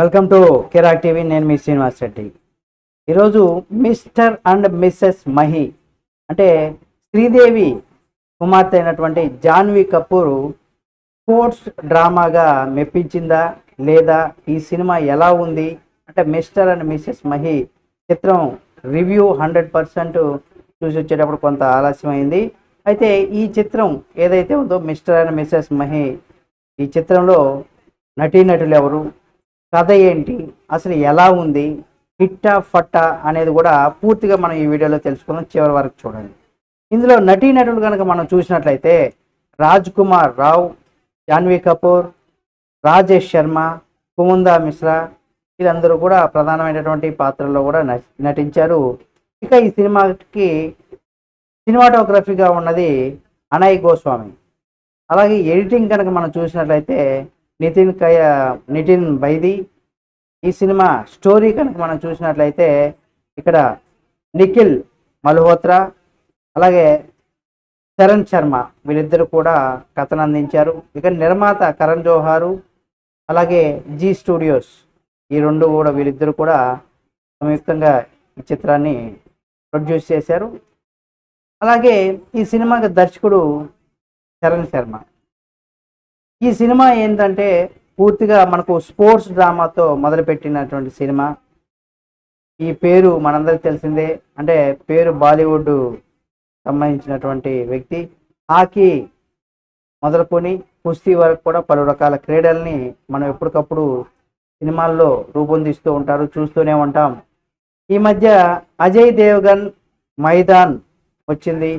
Welcome to Kirik TV. నేను మీ శ్రీనివాస్ రెడ్డి. ఈరోజు mister and missus Mahi అంటే శ్రీదేవి కుమార్తె అయినటువంటి జాన్వి కపూర్ స్పోర్ట్స్ డ్రామాగా మెప్పించిందా లేదా? ఈ సినిమా ఎలా ఉంది? అంటే మిస్టర్ అండ్ మిస్సెస్ మహి చిత్రం రివ్యూ హండ్రెడ్ పర్సెంట్ చూసి వచ్చేటప్పుడు కొంత ఆలస్యమైంది అయితే ఈ చిత్రం ఏదైతే ఉందో మిస్టర్ అండ్ మిస్సెస్ మహి ఈ చిత్రంలో నటీనటులు ఎవరు? కథ ఏంటి? అసలు ఎలా ఉంది? హిట్టా ఫట్టా అనేది కూడా పూర్తిగా మనం ఈ వీడియోలో తెలుసుకుందాం. చివరి వరకు చూడండి. ఇందులో నటీనటులు కనుక మనం చూసినట్లయితే రాజ్ కుమార్ రావు జాన్వీ కపూర్ రాజేష్ శర్మ కుముందా మిశ్రా వీళ్ళందరూ కూడా ప్రధానమైనటువంటి పాత్రల్లో కూడా నటించారు. ఇక ఈ సినిమాకి సినిమాటోగ్రఫీగా ఉన్నది అనయ్ గోస్వామి. అలాగే ఎడిటింగ్ కనుక మనం చూసినట్లయితే నితిన్ కయ నితిన్ బైది. ఈ సినిమా స్టోరీ కనుక మనం చూసినట్లయితే ఇక్కడ నిఖిల్ మల్హోత్రా అలాగే చరణ్ శర్మ వీళ్ళిద్దరు కూడా కథను అందించారు. ఇక నిర్మాత కరణ్ జోహారు అలాగే జీ స్టూడియోస్ ఈ రెండు కూడా వీళ్ళిద్దరు కూడా సంయుక్తంగా ఈ చిత్రాన్ని ప్రొడ్యూస్ చేశారు. అలాగే ఈ సినిమాకి దర్శకుడు చరణ్ శర్మ. ఈ సినిమా ఏంటంటే పూర్తిగా మనకు స్పోర్ట్స్ డ్రామాతో మొదలుపెట్టినటువంటి సినిమా. ఈ పేరు మనందరికి తెలిసిందే. అంటే పేరు బాలీవుడ్ సంబంధించినటువంటి వ్యక్తి. హాకీ మొదలుకొని కుస్తీ వరకు కూడా పలు రకాల క్రీడల్ని మనం ఎప్పటికప్పుడు సినిమాల్లో రూపొందిస్తూ ఉంటారు చూస్తూనే ఉంటాం. ఈ మధ్య అజయ్ దేవగన్ మైదాన్ వచ్చింది.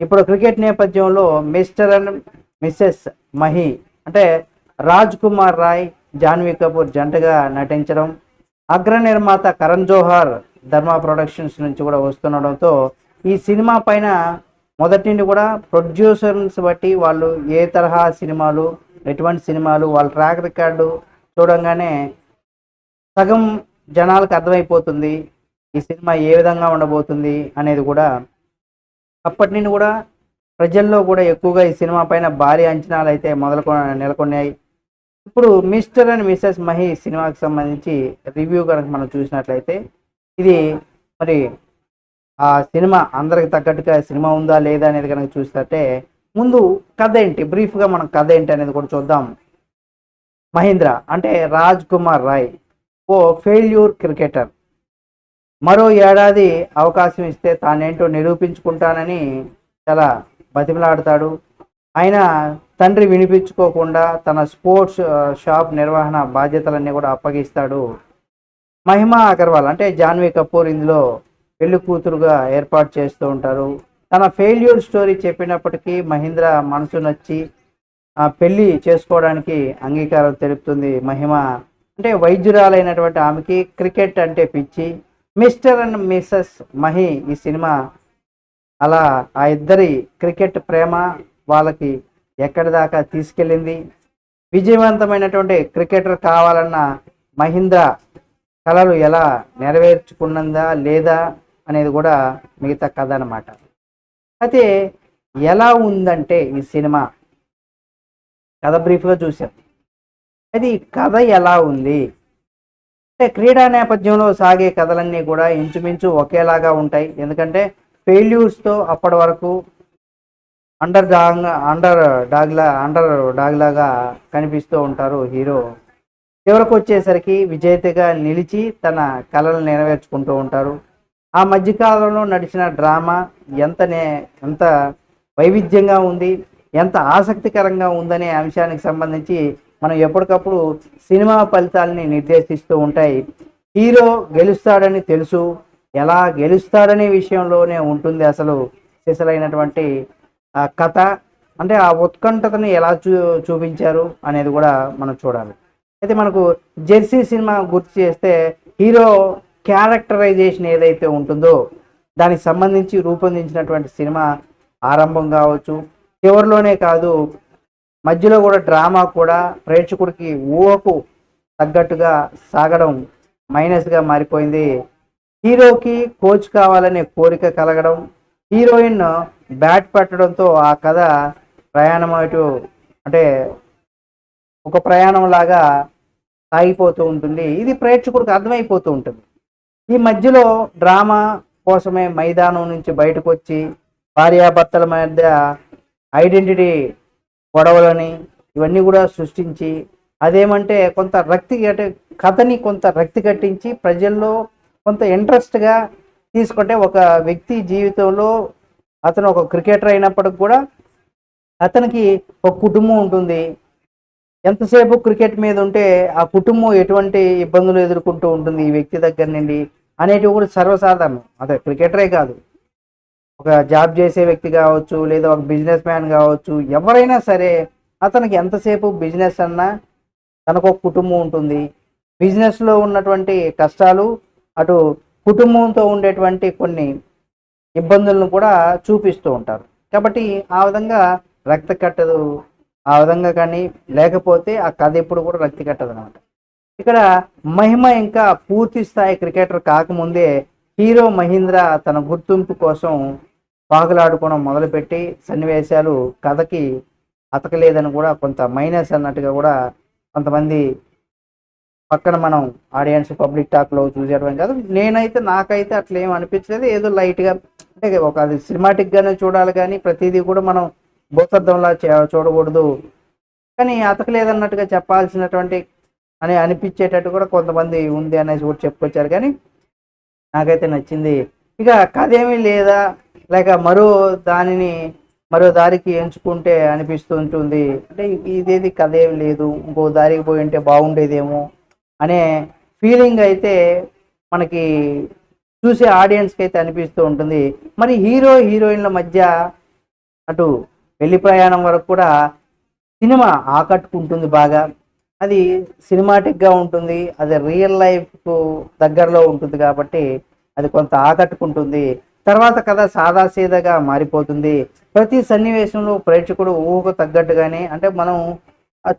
ఇప్పుడు క్రికెట్ నేపథ్యంలో మిస్టర్ అండ్ మిస్సెస్ మహి అంటే రాజ్ కుమార్ రాయ్ జాన్వీ కపూర్ జంటగా నటించడం అగ్ర నిర్మాత కరణ్ జోహార్ ధర్మ ప్రొడక్షన్స్ నుంచి కూడా వస్తుండడంతో ఈ సినిమా పైన మొదటి నుండి కూడా ప్రొడ్యూసర్స్ బట్టి వాళ్ళు ఏ తరహా సినిమాలు ఎటువంటి సినిమాలు వాళ్ళ ట్రాక్ రికార్డు చూడంగానే సగం జనాలకు అర్థమైపోతుంది ఈ సినిమా ఏ విధంగా ఉండబోతుంది అనేది కూడా. అప్పటి నుండి కూడా ప్రజల్లో కూడా ఎక్కువగా ఈ సినిమా పైన భారీ అంచనాలు అయితే మొదలు నెలకొన్నాయి. ఇప్పుడు మిస్టర్ అండ్ మిస్సెస్ మహి సినిమాకి సంబంధించి రివ్యూ కనుక మనం చూసినట్లయితే ఇది మరి ఆ సినిమా అందరికి తగ్గట్టుగా సినిమా ఉందా లేదా అనేది కనుక చూసినట్టే ముందు కథ ఏంటి? బ్రీఫ్గా మనం కథ ఏంటి అనేది కూడా చూద్దాం. మహేంద్ర అంటే రాజ్ కుమార్ రాయ్ ఓ ఫెయిల్యూర్ క్రికెటర్. మరో ఏడాది అవకాశం ఇస్తే తానేంటో నిరూపించుకుంటానని చాలా బతిమలాడతాడు. ఆయన తండ్రి వినిపించుకోకుండా తన స్పోర్ట్స్ షాప్ నిర్వహణ బాధ్యతలన్నీ కూడా అప్పగిస్తాడు. మహిమా అగర్వాల్ అంటే జాన్వీ కపూర్ ఇందులో పెళ్ళి కూతురుగా ఏర్పాటు చేస్తూ ఉంటారు. తన ఫెయిల్యూర్ స్టోరీ చెప్పినప్పటికీ మహీంద్ర మనసు నచ్చి ఆ చేసుకోవడానికి అంగీకారం తెలుపుతుంది మహిమ. అంటే వైద్యురాలైనటువంటి ఆమెకి క్రికెట్ అంటే పిచ్చి. మిస్టర్ అండ్ మిస్సెస్ మహి ఈ సినిమా అలా ఆ ఇద్దరి క్రికెట్ ప్రేమ వాళ్ళకి ఎక్కడి దాకా తీసుకెళ్ళింది? విజయవంతమైనటువంటి క్రికెటర్ కావాలన్న మహీంద్ర కళలు ఎలా నెరవేర్చుకున్నదా లేదా అనేది కూడా మిగతా కథ అనమాట అయితే ఎలా ఉందంటే ఈ సినిమా? కథ బ్రీఫ్గా చూసాం అది ఈ కథ ఎలా ఉంది? అంటే క్రీడా నేపథ్యంలో సాగే కథలన్నీ కూడా ఇంచుమించు ఒకేలాగా ఉంటాయి. ఎందుకంటే ఫెయిల్యూర్స్తో అప్పటి వరకు అండర్ డాగ్ అండర్ డాగ్లా అండర్ డాగ్లాగా కనిపిస్తూ ఉంటారు హీరో. చివరకు వచ్చేసరికి విజేతగా నిలిచి తన కళలు నెరవేర్చుకుంటూ ఉంటారు. ఆ మధ్యకాలంలో నడిచిన డ్రామా ఎంతనే ఎంత వైవిధ్యంగా ఉంది ఎంత ఆసక్తికరంగా ఉందనే అంశానికి సంబంధించి మనం ఎప్పటికప్పుడు సినిమా ఫలితాలని నిర్దేశిస్తూ ఉంటాయి. హీరో గెలుస్తాడని తెలుసు ఎలా గెలుస్తాడనే విషయంలోనే ఉంటుంది అసలు సిసలైనటువంటి కథ. అంటే ఆ ఉత్కంఠతని ఎలా చూ చూపించారు అనేది కూడా మనం చూడాలి. అయితే మనకు జెర్సీ సినిమా గుర్తు చేస్తే హీరో క్యారెక్టరైజేషన్ ఏదైతే ఉంటుందో దానికి సంబంధించి రూపొందించినటువంటి సినిమా ఆరంభం కావచ్చు. చివరిలోనే కాదు మధ్యలో కూడా డ్రామా కూడా ప్రేక్షకుడికి ఊహకు తగ్గట్టుగా సాగడం మైనస్గా మారిపోయింది. హీరోకి కోచ్ కావాలనే కోరిక కలగడం హీరోయిన్ బ్యాట్ పెట్టడంతో ఆ కథ ప్రయాణం అటు అంటే ఒక ప్రయాణం లాగా సాగిపోతూ ఉంటుంది. ఇది ప్రేక్షకుడికి అర్థమైపోతూ ఉంటుంది. ఈ మధ్యలో డ్రామా కోసమే మైదానం నుంచి బయటకు వచ్చి భార్యాభర్తల మధ్య ఐడెంటిటీ గొడవలని ఇవన్నీ కూడా సృష్టించి అదేమంటే కొంత రక్తి అంటే కథని కొంత రక్తి కట్టించి ప్రజల్లో కొంత ఇంట్రెస్ట్గా తీసుకుంటే ఒక వ్యక్తి జీవితంలో అతను ఒక క్రికెటర్ అయినప్పటికి కూడా అతనికి ఒక కుటుంబం ఉంటుంది. ఎంతసేపు క్రికెట్ మీద ఉంటే ఆ కుటుంబం ఎటువంటి ఇబ్బందులు ఎదుర్కొంటూ ఉంటుంది ఈ వ్యక్తి దగ్గర నుండి అనేటివి కూడా సర్వసాధారణం. అదే క్రికెటరే కాదు. ఒక జాబ్ చేసే వ్యక్తి కావచ్చు లేదా ఒక బిజినెస్ మ్యాన్ కావచ్చు ఎవరైనా సరే అతనికి ఎంతసేపు బిజినెస్ అన్నా తనకు ఒక కుటుంబం ఉంటుంది. బిజినెస్లో ఉన్నటువంటి కష్టాలు అటు కుటుంబంతో ఉండేటువంటి కొన్ని ఇబ్బందులను కూడా చూపిస్తూ ఉంటారు. కాబట్టి ఆ విధంగా రక్త కట్టదు ఆ విధంగా కానీ లేకపోతే ఆ కథ ఎప్పుడు కూడా రక్తి కట్టదు అనమాట ఇక్కడ మహిమ ఇంకా పూర్తి స్థాయి క్రికెటర్ కాకముందే హీరో మహీంద్ర తన గుర్తింపు కోసం పాకులాడుకోవడం మొదలుపెట్టి సన్నివేశాలు కథకి అతకలేదని కూడా కొంత మైనస్ అన్నట్టుగా కూడా కొంతమంది పక్కన మనం ఆడియన్స్ పబ్లిక్ టాక్లో చూసేయడం కాదు. నేనైతే నాకైతే అట్లా ఏం అనిపించలేదు. ఏదో లైట్గా అంటే ఒక అది సినిమాటిక్గానే చూడాలి కానీ ప్రతిదీ కూడా మనం భూతద్దంలా చూడకూడదు. కానీ అతకలేదన్నట్టుగా చెప్పాల్సినటువంటి అని అనిపించేటట్టు కూడా కొంతమంది ఉంది అనేసి కూడా చెప్పుకొచ్చారు. కానీ నాకైతే నచ్చింది. ఇక కథ ఏమీ లేదా? లేక మరో దానిని మరో దారికి ఎంచుకుంటే అనిపిస్తుంటుంది అంటే ఇదేది కథ ఏమి లేదు. ఇంకో దారికి పోయి ఉంటే బాగుండేదేమో. అనే ఫీలింగ్ అయితే మనకి చూసే ఆడియన్స్కి అయితే అనిపిస్తూ ఉంటుంది. మరి హీరో హీరోయిన్ల మధ్య అటు పెళ్ళి ప్రయాణం వరకు కూడా సినిమా ఆకట్టుకుంటుంది బాగా. అది సినిమాటిక్గా ఉంటుంది అది రియల్ లైఫ్కు దగ్గరలో ఉంటుంది కాబట్టి అది కొంత ఆకట్టుకుంటుంది. తర్వాత కథ సాదాసీదాగా మారిపోతుంది. ప్రతి సన్నివేశంలో ప్రేక్షకుడు ఊహకు తగ్గట్టుగానే అంటే మనం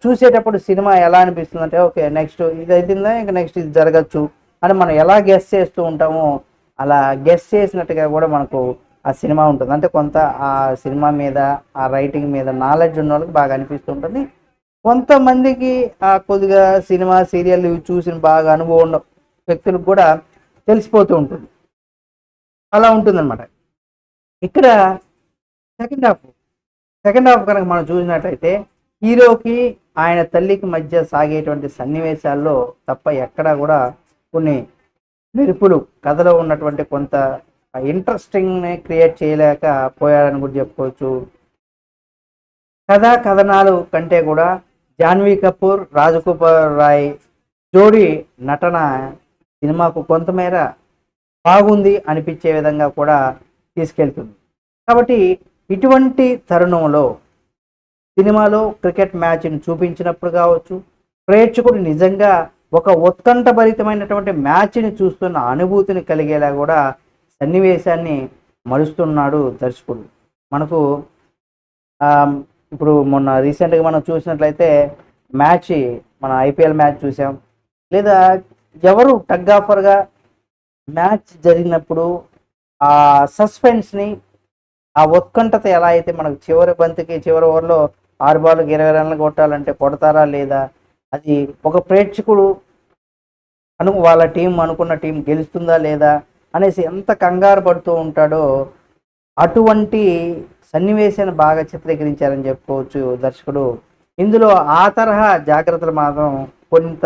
చూసేటప్పుడు సినిమా ఎలా అనిపిస్తుంది అంటే ఓకే నెక్స్ట్ ఇది అయిపోయిందా ఇంకా నెక్స్ట్ ఇది జరగచ్చు అని మనం ఎలా గెస్ చేస్తూ ఉంటామో అలా గెస్ చేసినట్టుగా కూడా మనకు ఆ సినిమా ఉంటుంది. అంటే కొంత ఆ సినిమా మీద ఆ రైటింగ్ మీద నాలెడ్జ్ ఉన్న వాళ్ళకి బాగా అనిపిస్తూ ఉంటుంది. కొంతమందికి ఆ కొద్దిగా సినిమా సీరియల్ ఇవి చూసిన బాగా అనుభవం ఉన్న వ్యక్తులకు కూడా తెలిసిపోతూ ఉంటుంది. అలా ఉంటుందన్నమాట. ఇక్కడ సెకండ్ హాఫ్ సెకండ్ హాఫ్ కనుక మనం చూసినట్లయితే హీరోకి ఆయన తల్లికి మధ్య సాగేటువంటి సన్నివేశాల్లో తప్ప ఎక్కడా కూడా కొన్ని మెరుపులు కథలో ఉన్నటువంటి కొంత ఇంట్రెస్టింగ్ని క్రియేట్ చేయలేక పోయాడని కూడా చెప్పుకోవచ్చు. కథా కథనాలు కంటే కూడా జాన్వీ కపూర్ రాజగోపాల్ రాయ్ జోడీ నటన సినిమాకు కొంతమేర బాగుంది అనిపించే విధంగా కూడా తీసుకెళ్తుంది. కాబట్టి ఇటువంటి తరుణంలో సినిమాలో క్రికెట్ మ్యాచ్ని చూపించినప్పుడు కావచ్చు ప్రేక్షకుడు నిజంగా ఒక ఉత్కంఠభరితమైనటువంటి మ్యాచ్ని చూస్తున్న అనుభూతిని కలిగేలా కూడా సన్నివేశాన్ని మలుస్తున్నాడు దర్శకుడు. మనకు ఇప్పుడు మొన్న రీసెంట్గా మనం చూసినట్లయితే మ్యాచ్ మన ఐపీఎల్ మ్యాచ్ చూసాం. లేదా ఎవరు టగ్ ఆఫర్గా మ్యాచ్ జరిగినప్పుడు ఆ సస్పెన్స్ని ఆ ఉత్కంఠత ఎలా అయితే మనకు చివరి బంతికి చివరి ఓవర్లో ఆరు బాల్కి ఇరవై రన్లు కొట్టాలంటే కొడతారా లేదా? అది ఒక ప్రేక్షకుడు అను వాళ్ళ టీం అనుకున్న టీం గెలుస్తుందా లేదా అనేసి ఎంత కంగారు పడుతూ ఉంటాడో అటువంటి సన్నివేశాన్ని బాగా చిత్రీకరించారని చెప్పుకోవచ్చు దర్శకుడు. ఇందులో ఆ తరహా జాగ్రత్తలు మాత్రం కొంత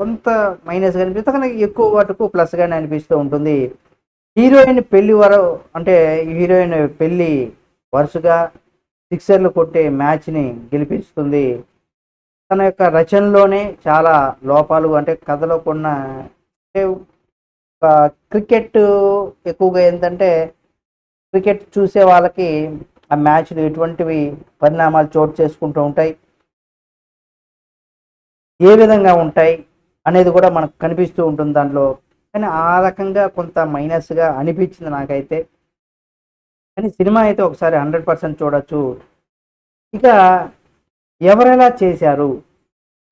కొంత మైనస్ కనిపిస్తుంది కానీ ఎక్కువ వాటికు ప్లస్గానే అనిపిస్తూ ఉంటుంది. హీరోయిన్ పెళ్ళి వర అంటే హీరోయిన్ పెళ్ళి వరుసగా సిక్సర్లు కొట్టే మ్యాచ్ని గెలిపిస్తుంది. తన యొక్క రచనలోనే చాలా లోపాలు అంటే కథలో కొన్న ఒక క్రికెట్ ఎక్కువగా ఏంటంటే క్రికెట్ చూసే వాళ్ళకి ఆ మ్యాచ్లు ఎటువంటివి పరిణామాలు చోటు చేసుకుంటూ ఉంటాయి ఏ విధంగా ఉంటాయి అనేది కూడా మనకు కనిపిస్తూ ఉంటుంది దాంట్లో. కానీ ఆ రకంగా కొంత మైనస్గా అనిపించింది నాకైతే. కానీ సినిమా అయితే ఒకసారి హండ్రెడ్ పర్సెంట్ చూడొచ్చు. ఇక ఎవరెలా చేశారు?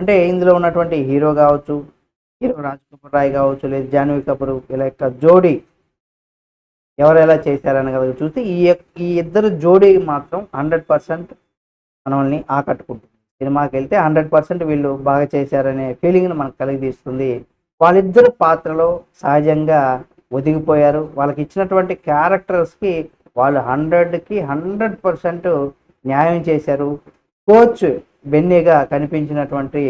అంటే ఇందులో ఉన్నటువంటి హీరో కావచ్చు హీరో రాజ్ కపూర్ రాయ్ కావచ్చు లేదా జాన్వీ కపూర్ ఇలా యొక్క జోడీ ఎవరెలా చేశారని కనుక చూస్తే ఈ ఈ ఇద్దరు జోడీ మాత్రం హండ్రెడ్ పర్సెంట్ మనల్ని ఆకట్టుకుంటుంది. సినిమాకి వెళ్తే హండ్రెడ్ పర్సెంట్ వీళ్ళు బాగా చేశారనే ఫీలింగ్ని మనకు కలిగిస్తుంది. వాళ్ళిద్దరు పాత్రలో సహజంగా ఒదిగిపోయారు. వాళ్ళకి ఇచ్చినటువంటి క్యారెక్టర్స్కి వాళ్ళు హండ్రెడ్కి హండ్రెడ్ పర్సెంట్ న్యాయం చేశారు. కోచ్ బెన్నీగా కనిపించినటువంటి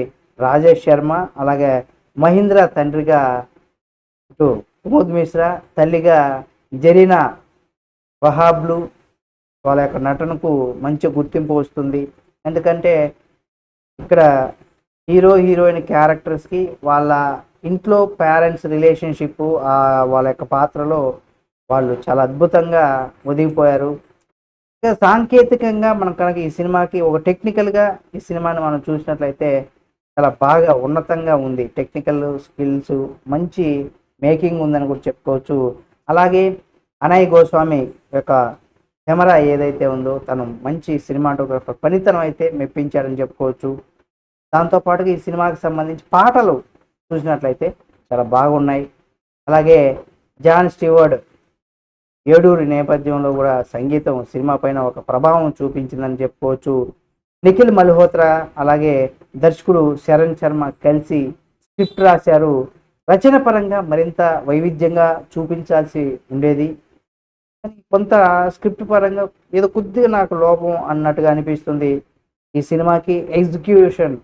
రాజేష్ శర్మ అలాగే మహీంద్ర తండ్రిగా ఇటు కుముద్ మిశ్రా తల్లిగా జరీనా వహాబ్లు వాళ్ళ యొక్క నటనకు మంచి గుర్తింపు వస్తుంది. ఎందుకంటే ఇక్కడ హీరో హీరోయిన్ క్యారెక్టర్స్కి వాళ్ళ ఇంట్లో పేరెంట్స్ రిలేషన్షిప్ వాళ్ళ యొక్క పాత్రలో వాళ్ళు చాలా అద్భుతంగా ఒదిగిపోయారు. ఇంకా సాంకేతికంగా మనం కనుక ఈ సినిమాకి ఒక టెక్నికల్గా ఈ సినిమాని మనం చూసినట్లయితే చాలా బాగా ఉన్నతంగా ఉంది. టెక్నికల్ స్కిల్స్ మంచి మేకింగ్ ఉందని కూడా చెప్పుకోవచ్చు. అలాగే అనయ్ గోస్వామి యొక్క కెమెరా ఏదైతే ఉందో తను మంచి సినిమాటోగ్రఫర్ పనితనం అయితే మెప్పించారని చెప్పుకోవచ్చు. దాంతోపాటుగా ఈ సినిమాకి సంబంధించి పాటలు చూసినట్లయితే చాలా బాగున్నాయి. అలాగే జాన్ స్టీవర్డ్ ఏడూరి నేపథ్యంలో కూడా సంగీతం సినిమా పైన ఒక ప్రభావం చూపించిందని చెప్పుకోవచ్చు. నిఖిల్ మల్హోత్రా అలాగే దర్శకుడు శరణ్ శర్మ కలిసి స్క్రిప్ట్ రాశారు. రచన పరంగా మరింత వైవిధ్యంగా చూపించాల్సి ఉండేది. కొంత స్క్రిప్ట్ పరంగా ఏదో కొద్దిగా నాకు లోపం అన్నట్టుగా అనిపిస్తుంది. ఈ సినిమాకి ఎగ్జిక్యూషన్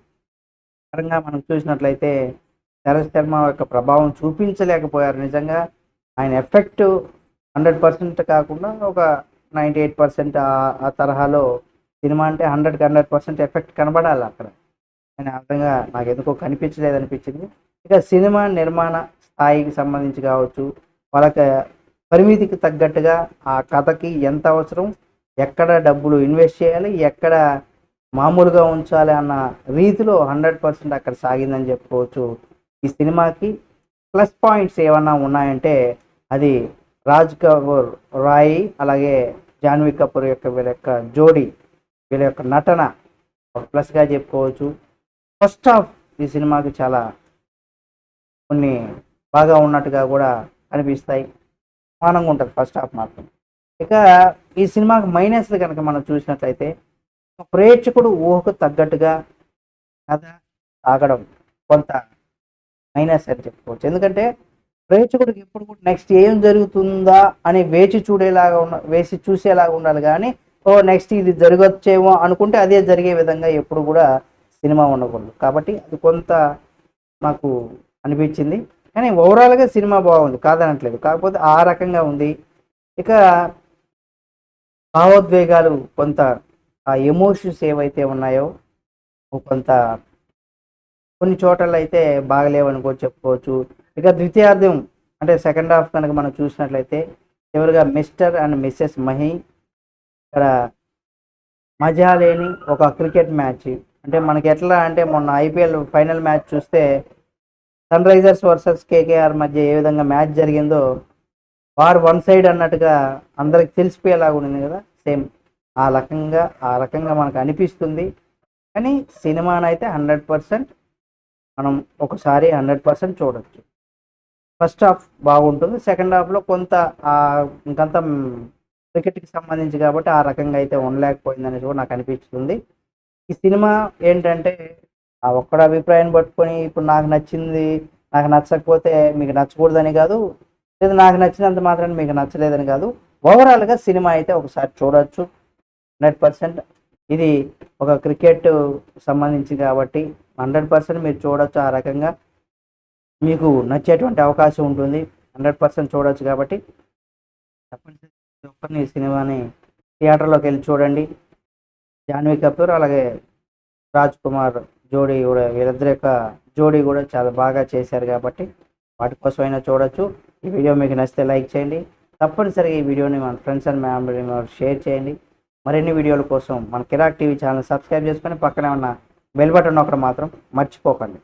పరంగా మనం చూసినట్లయితే శరత్ శర్మ యొక్క ప్రభావం చూపించలేకపోయారు నిజంగా. ఆయన ఎఫెక్ట్ హండ్రెడ్ పర్సెంట్ కాకుండా ఒక నైంటీ ఎయిట్ పర్సెంట్ ఆ తరహాలో సినిమా అంటే హండ్రెడ్కి హండ్రెడ్ పర్సెంట్ ఎఫెక్ట్ కనబడాలి అక్కడ. అని అర్థంగా నాకు ఎందుకో కనిపించలేదు అనిపించింది ఇక సినిమా నిర్మాణ స్థాయికి సంబంధించి కావచ్చు వాళ్ళకి పరిమితికి తగ్గట్టుగా ఆ కథకి ఎంత అవసరం ఎక్కడ డబ్బులు ఇన్వెస్ట్ చేయాలి ఎక్కడ మామూలుగా ఉంచాలి అన్న రీతిలో హండ్రెడ్ పర్సెంట్ అక్కడ సాగిందని చెప్పుకోవచ్చు ఈ సినిమాకి. ప్లస్ పాయింట్స్ ఏమన్నా ఉన్నాయంటే అది రాజ్ కపూర్ రాయ్ అలాగే జాన్వీ కపూర్ యొక్క వీళ్ళ యొక్క జోడీ వీళ్ళ యొక్క నటన ఒక ప్లస్గా చెప్పుకోవచ్చు. ఫస్ట్ హాఫ్ ఈ సినిమాకి చాలా కొన్ని బాగా ఉన్నట్టుగా కూడా అనిపిస్తాయి. సమానంగా ఉంటుంది ఫస్ట్ హాఫ్ మాత్రం. ఇక ఈ సినిమాకి మైనస్లు కనుక మనం చూసినట్లయితే ప్రేక్షకుడు ఊహకు తగ్గట్టుగా కథ సాగడం కొంత మైనస్ అని చెప్పుకోవచ్చు. ఎందుకంటే ప్రేక్షకుడికి ఎప్పుడు కూడా నెక్స్ట్ ఏం జరుగుతుందా అని వేచి చూడేలాగా ఉన్న వేసి చూసేలాగా ఉండాలి. కానీ ఓ నెక్స్ట్ ఇది జరగచ్చేమో అనుకుంటే అదే జరిగే విధంగా ఎప్పుడు కూడా సినిమా ఉండకూడదు. కాబట్టి అది కొంత నాకు అనిపించింది. కానీ ఓవరాల్గా సినిమా బాగుంది. కాదనట్లేదు. కాకపోతే ఆ రకంగా ఉంది. ఇక భావోద్వేగాలు కొంత ఆ ఎమోషన్స్ ఏవైతే ఉన్నాయో కొంత కొన్ని చోట్ల అయితే బాగలేవనుకో చెప్పుకోవచ్చు. ఇక ద్వితీయార్థం అంటే సెకండ్ హాఫ్ కనుక మనం చూసినట్లయితే చివరిగా మిస్టర్ అండ్ మిస్సెస్ మహి ఇక్కడ మజా లేని ఒక క్రికెట్ మ్యాచ్ అంటే మనకి ఎట్లా అంటే మొన్న ఐపీఎల్ ఫైనల్ మ్యాచ్ చూస్తే సన్ రైజర్స్ వర్సెస్ కేకేఆర్ మధ్య ఏ విధంగా మ్యాచ్ జరిగిందో వార్ వన్ సైడ్ అన్నట్టుగా అందరికి తెలిసిపోయేలాగా ఉంది కదా. సేమ్ ఆ రకంగా ఆ రకంగా మనకు అనిపిస్తుంది. కానీ సినిమానైతే హండ్రెడ్ పర్సెంట్ మనం ఒకసారి హండ్రెడ్ పర్సెంట్ చూడొచ్చు. ఫస్ట్ హాఫ్ బాగుంటుంది. సెకండ్ హాఫ్లో కొంత ఇంకంత క్రికెట్కి సంబంధించి కాబట్టి ఆ రకంగా అయితే ఉండలేకపోయింది అనేది కూడా నాకు అనిపిస్తుంది. ఈ సినిమా ఏంటంటే ఆ ఒక్కడ అభిప్రాయాన్ని పట్టుకొని ఇప్పుడు నాకు నచ్చింది నాకు నచ్చకపోతే మీకు నచ్చకూడదని కాదు లేదా నాకు నచ్చినంత మాత్రాన్ని మీకు నచ్చలేదని కాదు ఓవరాల్గా సినిమా అయితే ఒకసారి చూడొచ్చు. హండ్రెడ్ పర్సెంట్ ఇది ఒక క్రికెట్ సంబంధించి కాబట్టి హండ్రెడ్ పర్సెంట్ మీరు చూడొచ్చు ఆ రకంగా. మీకు నచ్చేటువంటి అవకాశం ఉంటుంది. హండ్రెడ్ పర్సెంట్ చూడవచ్చు కాబట్టి తప్పనిసరి సినిమాని థియేటర్లోకి వెళ్ళి చూడండి. జాన్వీ కపూర్ అలాగే రాజ్ కుమార్ జోడీ కూడా వీళ్ళిద్దరి యొక్క జోడీ కూడా చాలా బాగా చేశారు కాబట్టి వాటి కోసమైనా చూడొచ్చు. ఈ వీడియో మీకు నచ్చితే లైక్ చేయండి. తప్పనిసరిగా ఈ వీడియోని మన ఫ్రెండ్స్ అండ్ ఫ్యామిలీ షేర్ చేయండి. మరిన్ని వీడియోల కోసం మన కిరాక్ టీవీ ఛానల్ సబ్స్క్రైబ్ చేసుకొని పక్కనే ఉన్న బెల్ బటన్ ఒకటి మాత్రం మర్చిపోకండి.